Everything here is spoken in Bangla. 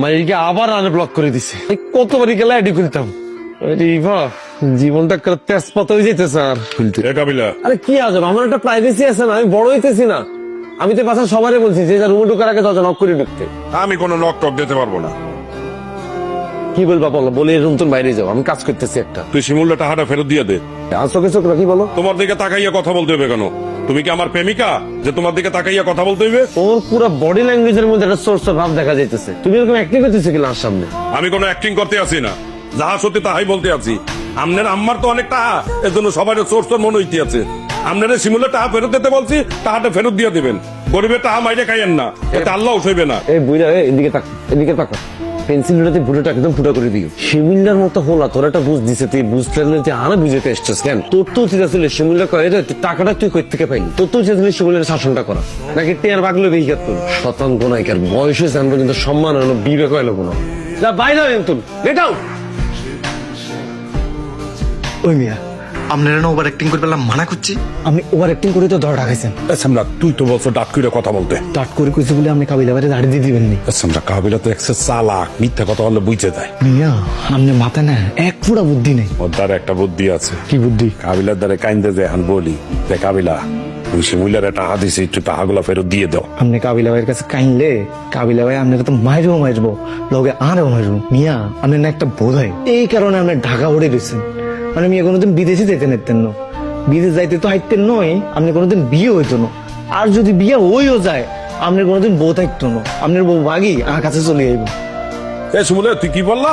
মাইলকে আবার আনে ব্লক করে দিছে। কতবারই গেলে আইডি করিতাম জীবনটা তেজপাত হয়ে যেতে স্যার। আরে কি আজব আমার একটা প্রাইভেসি আছে না আমি বড় হইতেছি না। আমি তো বাসা সবারই বলছি যে রুমে ঢুকার আগে দরজা নক করে ঢুকতে আমি কোনো নক টক দিতে পারব না। কি বলবা বলো বলে রুম তুমি বাইরে যাও আমি কাজ করতেছি একটা। তুই শিমুলটা টাকাটা ফেরত দিয়ে দে। আর চোখে চোখ রাখি বলো। তোমার দিকে তাকাইয়া কথা বলতে হবে কেন? তুমি কি আমার প্রেমিকা? যে তোমার দিকে তাকাইয়া কথা বলতে হইবে? ওর পুরো বডি ল্যাঙ্গুয়েজের মধ্যে একটা সোর্স ভাব দেখা যাইতেছে। তুমি এরকম অ্যাক্টিং করতেছো কি লাস্ট সামনে? আমি কোনো অ্যাক্টিং করতে আছি না। যাহা সত্যি তাহাই বলতে আছি। আমনের আম্মার তো অনেক টাকা এর জন্য সবার সোর্স মনে হইতে আছে। আপনারা শিমুলের টাকা ফেরত দিতে বলছি টাকাটা ফেরত দিয়ে দিবেন। গরিবের টাকা মাইরে খাইয়েন না এটা আল্লাহ উঠবে না। এই বুইরা এই, এদিকে তাক এদিকে তাক পেন্সিলটাতে বুড়োটা একদম ফুটা করে দিও। শিমিল্লার মতো হোলা তোর একটা বুঝ দিছে তুই বুঝতে না তুই আনা বুঝতে এসছিস কেন? তোর তো উচিত আসলে রে, টাকাটা তুই কই থেকে পাইলি? তোর তো উচিত আসলে শাসনটা করা। নাকি টেয়ার বাগলো বেহি তোর শতাঙ্গ নায়িকার বয়সে সম্মান হলো বিবেক হলো কোনো। যা আউট ওই মিয়া। আপনারা না ওভার অ্যাক্টিং করে পেলাম মানা করছি। আপনি ওভার অ্যাক্টিং করে তো ধরা ঢাকাইছেন। সামরা তুই তো বলছো ডাক করে কথা বলতে। টাট করে কইছে বলে আপনি কাবিলা বাড়ি দাঁড়িয়ে দিয়ে দিবেন নি সামরা কাবিলা তো একসে চালাক মিথ্যা কথা বললে বুঝতে দেয় মিয়া আপনি মাথায় না এক পুরা বুদ্ধি নেই। ওর দ্বারা একটা বুদ্ধি আছে। কি বুদ্ধি? কাবিলার দ্বারা কাইন্দে যে এখন বলি যে কাবিলা তুমি শিমুলের একটা হাত দিছে একটু টাকাগুলো ফেরত দিয়ে দাও। আপনি কাবিলা ভাইয়ের কাছে কাইনলে কাবিলা ভাই আপনাকে তো মাইরবো মাইরবো লগে আরও মাইরবো। মিয়া আপনার না একটা বোধ হয় এই কারণে আপনি ঢাকা উড়ে রয়েছেন মানে মেয়ে কোনোদিন বিদেশে যেতে নিতেন না। বিদেশ যাইতে তো হাইতেন নয়, আপনি কোনোদিন বিয়ে হইতো না। আর যদি বিয়ে হইও যায়, আপনি কোনোদিন বউ থাকতো না। আপনার বউ ভাগি আমার কাছে চলে যাইব এ সুমুলে তুই কি বললা?